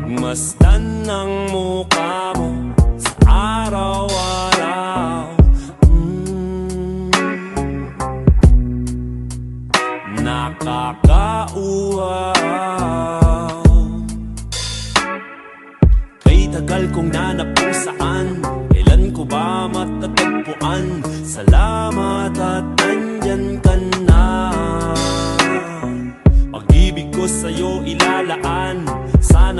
Nagmasdan ng mukha mo sa araw-araw mm. Nakakauwaw Kay tagal kong nanap kung saan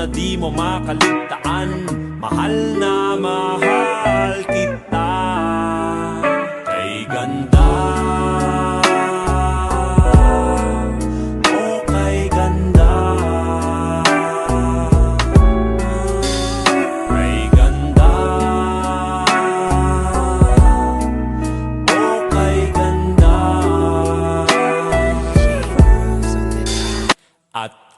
Sana di mo makaligtaan. Mahal na mahal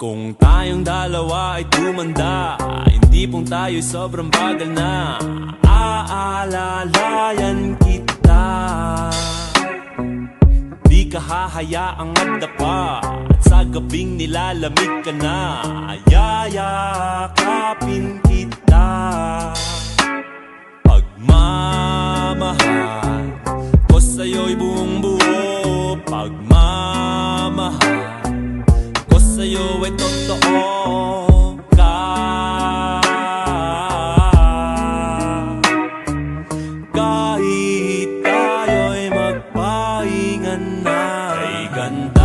Kung tayong dalawa ay tumanda Hindi pong tayo'y sobrang bagal na. Aalalayan kita. Di ka hahayaang magdapa At sa gabing nilalamig ka na Yayakapin kita. Pagmamahal ko sa'yo'y buhay sa'yo ay totoo. Ka Kahit tayo'y magpahingan na Ay ganda.